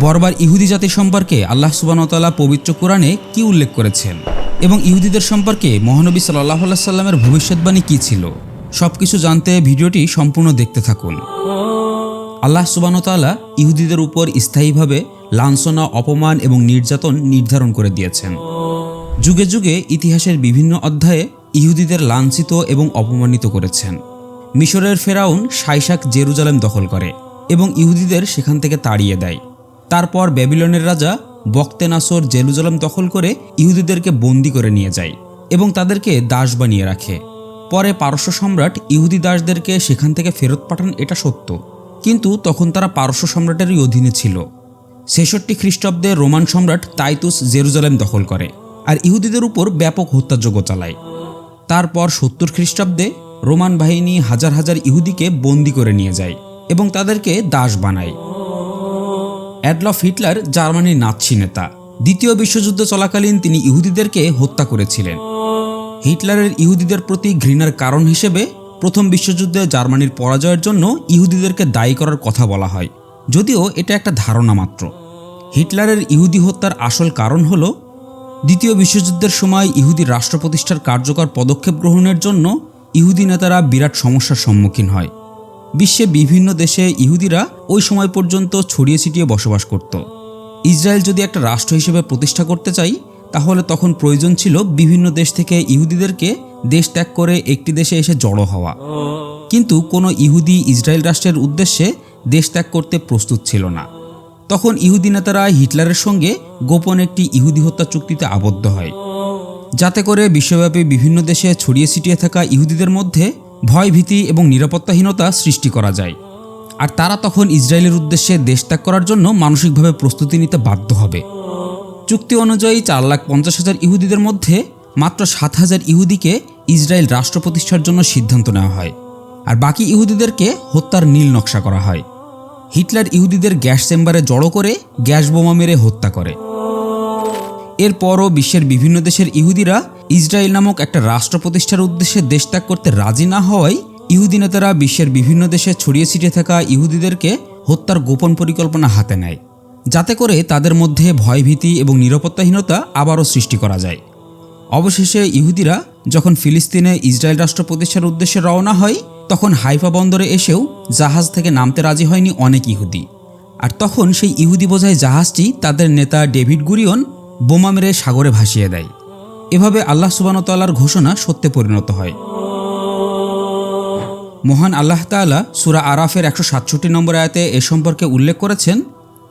বর্বার ইহুদি জাতি সম্পর্কে আল্লাহ সুবাহতাল্লাহ পবিত্র কোরআনে কি উল্লেখ করেছেন? এবং ইহুদিদের সম্পর্কে মহানবী সাল্লাহ সাল্লামের ভবিষ্যৎবাণী কী ছিল? সব কিছু জানতে ভিডিওটি সম্পূর্ণ দেখতে থাকুন। আল্লাহ সুবাহতাল্লাহ ইহুদিদের উপর স্থায়ীভাবে লাঞ্ছনা, অপমান এবং নির্যাতন নির্ধারণ করে দিয়েছেন। যুগে যুগে ইতিহাসের বিভিন্ন অধ্যায়ে ইহুদিদের লাঞ্ছিত এবং অপমানিত করেছেন। মিশরের ফেরাউন সাইসাক জেরুজালেম দখল করে এবং ইহুদিদের সেখান থেকে তাড়িয়ে দেয়। তারপর ব্যাবিলনের রাজা বক্তেনাসর জেরুজালেম দখল করে ইহুদিদেরকে বন্দি করে নিয়ে যায় এবং তাদেরকে দাস বানিয়ে রাখে। পরে পারস্য সম্রাট ইহুদি দাসদেরকে সেখান থেকে ফেরত পাঠান, এটা সত্য। কিন্তু তখন তারা পারস্য সম্রাটেরই অধীনে ছিল। ছেষট্টি খ্রিস্টাব্দে রোমান সম্রাট তাইতুস জেরুজালেম দখল করে আর ইহুদিদের উপর ব্যাপক হত্যাযজ্ঞ চালায়। তারপর সত্তর খ্রিস্টাব্দে রোমান বাহিনী হাজার হাজার ইহুদিকে বন্দি করে নিয়ে যায় এবং তাদেরকে দাস বানায়। অ্যাডলফ হিটলার জার্মানির নাৎসি নেতা। দ্বিতীয় বিশ্বযুদ্ধ চলাকালীন তিনি ইহুদিদেরকে হত্যা করেছিলেন। হিটলারের ইহুদিদের প্রতি ঘৃণার কারণ হিসেবে প্রথম বিশ্বযুদ্ধে জার্মানির পরাজয়ের জন্য ইহুদিদেরকে দায়ী করার কথা বলা হয়। যদিও এটা একটা ধারণা মাত্র। হিটলারের ইহুদি হত্যার আসল কারণ হল, দ্বিতীয় বিশ্বযুদ্ধের সময় ইহুদি রাষ্ট্র প্রতিষ্ঠার কার্যকর পদক্ষেপ গ্রহণের জন্য ইহুদি নেতারা বিরাট সমস্যার সম্মুখীন হয়। বিশ্বে বিভিন্ন দেশে ইহুদিরা ওই সময় পর্যন্ত ছড়িয়ে ছিটিয়ে বসবাস করত। ইসরায়েল যদি একটা রাষ্ট্র হিসেবে প্রতিষ্ঠা করতে চাই, তাহলে তখন প্রয়োজন ছিল বিভিন্ন দেশ থেকে ইহুদিদেরকে দেশ ত্যাগ করে একটি দেশে এসে জড়ো হওয়া। কিন্তু কোনো ইহুদি ইসরায়েল রাষ্ট্রের উদ্দেশ্যে দেশ ত্যাগ করতে প্রস্তুত ছিল না। তখন ইহুদি নেতারা হিটলারের সঙ্গে গোপন একটি ইহুদি হত্যা চুক্তিতে আবদ্ধ হয়। যাতে করে বিশ্বব্যাপী বিভিন্ন দেশে ছড়িয়ে ছিটিয়ে থাকা ইহুদিদের মধ্যে ভয় ভীতি এবং নিরাপত্তাহীনতা সৃষ্টি করা যায়। আর তারা তখন ইসরায়েলের উদ্দেশ্যে দেশ ত্যাগ করার জন্য মানসিকভাবে প্রস্তুতি নিতে বাধ্য হবে। চুক্তি অনুযায়ী চার লাখ পঞ্চাশ হাজার ইহুদিদের মধ্যে মাত্র সাত হাজার ইহুদিকে ইসরায়েল রাষ্ট্র প্রতিষ্ঠার জন্য সিদ্ধান্ত নেওয়া হয়। আর বাকি ইহুদিদেরকে হত্যার নীল নকশা করা হয়। হিটলার ইহুদিদের গ্যাস চেম্বারে জড়ো করে গ্যাস বোমা মেরে হত্যা করে। এরপরও বিশ্বের বিভিন্ন দেশের ইহুদিরা ইসরায়েল নামক একটা রাষ্ট্র প্রতিষ্ঠার উদ্দেশ্যে দেশ ত্যাগ করতে রাজি না হওয়ায় ইহুদি নেতারা বিশ্বের বিভিন্ন দেশে ছড়িয়ে ছিটিয়ে থাকা ইহুদিদেরকে হত্যার গোপন পরিকল্পনা হাতে নেয়। যাতে করে তাদের মধ্যে ভয়ভীতি এবং নিরাপত্তাহীনতা আবারও সৃষ্টি করা যায়। অবশেষে ইহুদিরা যখন ফিলিস্তিনে ইসরায়েল রাষ্ট্র প্রতিষ্ঠার উদ্দেশ্যে রওনা হয়, তখন হাইফা বন্দরে এসেও জাহাজ থেকে নামতে রাজি হয়নি অনেক ইহুদি। আর তখন সেই ইহুদি বোঝায় জাহাজটি তাদের নেতা ডেভিড গুরিয়ন বোমা মেরে সাগরে ভাসিয়ে দেয়। এভাবে আল্লাহ সুবানতাল্লার ঘোষণা সত্যে পরিণত হয়। মহান আল্লাহ তাআলা সুরা আরাফের একশো সাতষট্টি নম্বর আয়াতে এ সম্পর্কে উল্লেখ করেছেন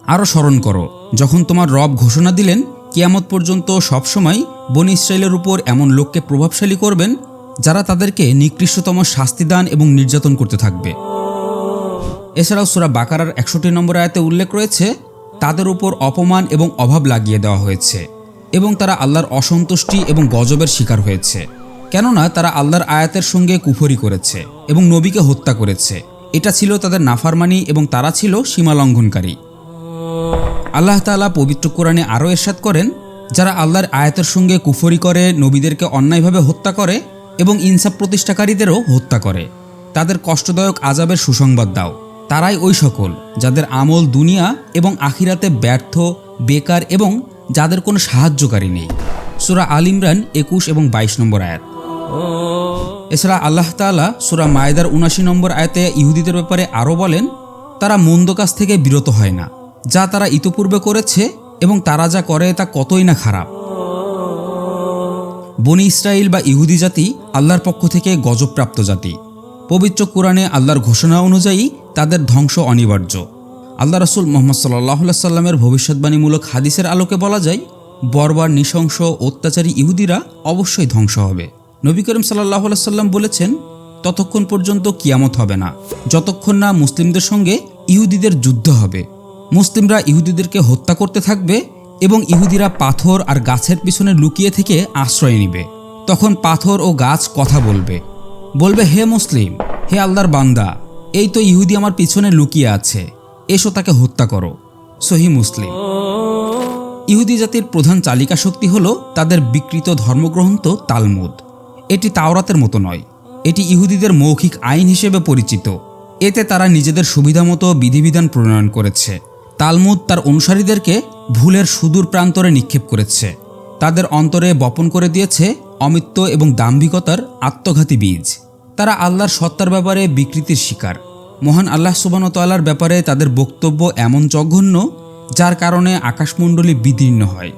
আরও স্মরণ করো, যখন তোমার রব ঘোষণা দিলেন, কিয়ামত পর্যন্ত সবসময় বনি ইসরায়েলের উপর এমন লোককে প্রভাবশালী করবেন, যারা তাদেরকে নিকৃষ্টতম শাস্তিদান এবং নির্যাতন করতে থাকবে। এছাড়াও সুরা বাকারার একষট্টি নম্বর আয়াতে উল্লেখ রয়েছে, তাদের উপর অপমান এবং অভাব লাগিয়ে দেওয়া হয়েছে। এবং তারা আল্লাহর অসন্তুষ্টি এবং গজবের শিকার হয়েছে। কেননা তারা আল্লাহর আয়াতের সঙ্গে কুফরি করেছে এবং নবীকে হত্যা করেছে। এটা ছিল তাদের নাফারমানি এবং তারা ছিল সীমা লঙ্ঘনকারী আল্লাহ তাআলা পবিত্র কোরআনে আরও এরশাদ করেন, যারা আল্লাহর আয়াতের সঙ্গে কুফরি করে, নবীদেরকে অন্যায়ভাবে হত্যা করে এবং ইনসাফ প্রতিষ্ঠাকারীদেরও হত্যা করে। তাদের কষ্টদায়ক আজাবের সুসংবাদ দাও। তারাই ওই সকল যাদের আমল দুনিয়া এবং আখিরাতে ব্যর্থ, বেকার এবং যাদের কোনো সাহায্যকারী নেই। সুরা আল ইমরান একুশ এবং বাইশ নম্বর আয়াত। এছাড়া আল্লাহ তাআলা সুরা মায়েদার উনাশি নম্বর আয়াতে ইহুদিদের ব্যাপারে আরও বলেন, তারা মন্দ কাজ থেকে বিরত হয় না। যা তারা ইতোপূর্বে করেছে এবং তারা যা করে তা কতই না খারাপ। বনি ইসরায়েল বা ইহুদি জাতি আল্লাহর পক্ষ থেকে গজবপ্রাপ্ত জাতি। পবিত্র কোরআনে আল্লাহর ঘোষণা অনুযায়ী তাদের ধ্বংস অনিবার্য। আল্লাহ রসুল মোহাম্মদ সাল্লাহ সাল্লামের ভবিষ্যৎবাণীমূলক হাদিসের আলোকে বলা যায়, বর্বার নৃশংস অত্যাচারী ইহুদিরা অবশ্যই ধ্বংস হবে। নবী করিম সাল্লাহ সাল্লাম বলেছেন, ততক্ষণ পর্যন্ত কিয়ামত হবে না। যতক্ষণ না মুসলিমদের সঙ্গে ইহুদিদের যুদ্ধ হবে। মুসলিমরা ইহুদিদেরকে হত্যা করতে থাকবে এবং ইহুদিরা পাথর আর গাছের পিছনে লুকিয়ে থেকে আশ্রয় নিবে। তখন পাথর ও গাছ কথা বলবে। বলবে, হে মুসলিম, হে আল্লাহর বান্দা, এই তো ইহুদি আমার পিছনে লুকিয়ে আছে। এসো তাকে হত্যা করো। সহি মুসলিম। ইহুদি জাতির প্রধান চালিকা শক্তি হল তাদের বিকৃত ধর্মগ্রন্থ তালমুদ। এটি তাওরাতের মতো নয়। এটি ইহুদিদের মৌখিক আইন হিসেবে পরিচিত। এতে তারা নিজেদের সুবিধামতো বিধিবিধান প্রণয়ন করেছে। তালমুদ তার অনুসারীদেরকে ভুলের সুদূর প্রান্তরে নিক্ষেপ করেছে। তাদের অন্তরে বপন করে দিয়েছে অমিত্য এবং দাম্ভিকতার আত্মঘাতী বীজ। তারা আল্লাহর সত্তার ব্যাপারে বিকৃতির শিকার। মহান আল্লাহ সুবানতাল্লার ব্যাপারে তাদের বক্তব্য এমন জঘন্য, যার কারণে আকাশমণ্ডলী বিদীর্ণ হয়,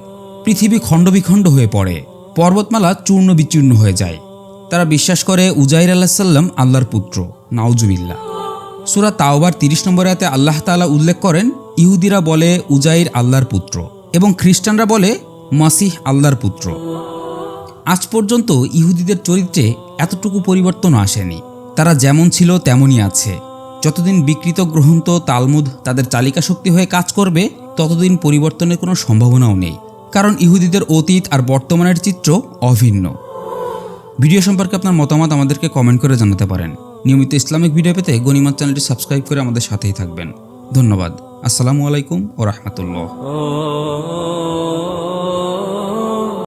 পৃথিবী খণ্ডবিখণ্ড হয়ে পড়ে, পর্বতমালা চূর্ণ বিচূর্ণ হয়ে যায়। তারা বিশ্বাস করে উজাইর আল্লাহ সাল্লাম আল্লাহর পুত্র নাউজুবিল্লা সুরা তাওবার তিরিশ নম্বর আয়াতে আল্লাহ তাআলা উল্লেখ করেন, ইহুদিরা বলে উজাইর আল্লাহর পুত্র এবং খ্রিস্টানরা বলে মাসিহ আল্লাহর পুত্র। আজ পর্যন্ত ইহুদিদের চরিত্রে এতটুকু পরিবর্তন আসেনি। তারা যেমন ছিল তেমনই আছে। যতদিন বিকৃত গ্রহন্ত তালমুদ তাদের চালিকা শক্তি হয়ে কাজ করবে, ততদিন পরিবর্তনের কোনো সম্ভাবনাও নেই। কারণ ইহুদিদের অতীত আর বর্তমানের চিত্র অভিন্ন। ভিডিও সম্পর্কে আপনার মতামত আমাদেরকে কমেন্ট করে জানাতে পারেন। নিয়মিত ইসলামিক ভিডিও পেতে গণিমাত চ্যানেলটি সাবস্ক্রাইব করে আমাদের সাথেই থাকবেন। ধন্যবাদ। আসসালামু আলাইকুম ও রহমতুল্লাহ। Oh